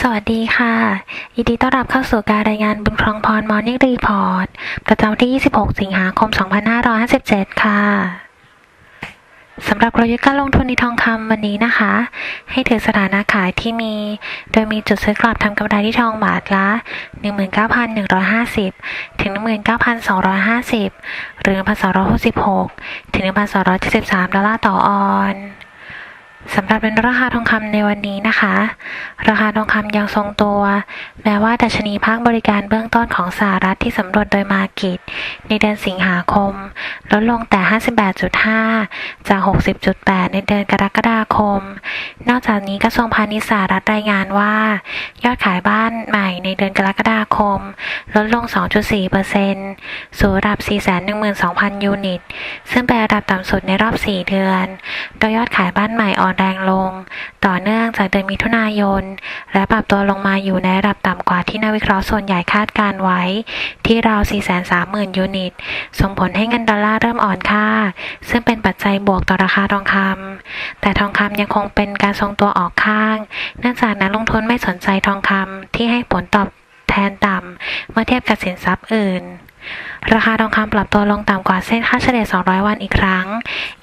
สวัสดีค่ะ ยินดีต้อนรับเข้าสู่การรายงานบุญครองพรมอร์นิ่งรีพอร์ต ประจำวันที่ 26 สิงหาคม 2557 ค่ะ สำหรับกลยุทธ์การลงทุนในทองคำวันนี้นะคะ ให้ถือสถานะขายที่มี โดยมีจุดซื้อกลับทำกำไรที่ทองบาทละ 19,150 ถึง 19,250 หรือ 1,266 ถึง 1,273 ดอลลาร์ต่อออนซ์ สำหรับเป็นราคาทองคำในวันนี้นะคะ ราคาทองคำยังทรงตัว แม้ว่าดัชนีภาคบริการเบื้องต้นของสหรัฐที่สำรวจโดยมากิตในเดือนสิงหาคม ลดลงแต่ 58.5 จาก 60.8 ในเดือนกรกฎาคม นอกจากนี้กระทรวงพาณิชย์สหรัฐรายงานว่า ยอดขายบ้านใหม่ในเดือนกรกฎาคม ลดลง 2.4%สู่ระดับ 412,000 ยูนิต ซึ่งเป็นระดับต่ำสุดในรอบ 4 เดือน โดยยอดขายบ้านใหม่อ่อนแรงลง ต่อเนื่องจากเดือนมิถุนายน และปรับตัวลงมาอยู่ในระดับต่ำกว่าที่นักวิเคราะห์ส่วนใหญ่คาดการไว้ ที่ราว 430,000 ยูนิต ส่งผลให้เงินดอลลาร์เริ่มอ่อนค่า ซึ่งเป็นปัจจัยบวกต่อราคาทองคำแต่ทองคำยังคงเป็นการทรงตัวออกข้าง เนื่องจากนักลงทุนไม่สนใจทองคำที่ให้ผลตอบ แทนต่ำเมื่อเทียบกับสินทรัพย์อื่น ราคาทองคำปรับตัวลงต่ำกว่าเส้นค่าเฉลี่ย 200 วันอีกครั้ง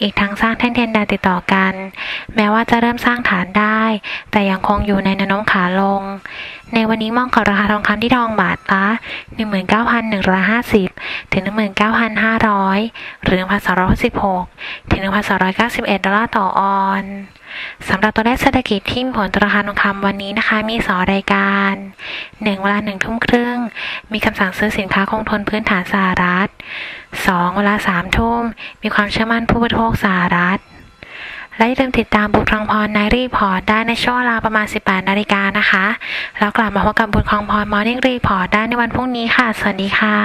อีกทั้งสร้างแท่นเทียนแดงติดต่อกัน แม้ว่าจะเริ่มสร้างฐานได้ แต่ยังคงอยู่ในแนวโน้มขาลง ในวันนี้มองขอราคาทองคำที่ทองบาทละ19,150 ถึง 19,500 หรือ 1,216 ถึง 1,291 ดอลลาร์ต่อออนสำหรับตัวเลขเศรษฐกิจที่มีผลต่อราคาทองคำวันนี้นะคะ มีสองรายการ 1เวลาหนึ่งทุ่มครึ่ง มีคำสั่งซื้อสินค้าคงทนพื้นฐานสหรัฐ 2 เวลาสามทุ่ม มีความเชื่อมั่นผู้บริโภคสหรัฐ และอย่าลืมติดตามบุญครองพรในรีพอร์ตได้ในช่วงเวลาประมาณ 18 นาฬิกานะคะ แล้วกลับมาพบกับบุญครองพรมอร์นิ่งรีพอร์ตได้ในวันพรุ่งนี้ค่ะ สวัสดีค่ะ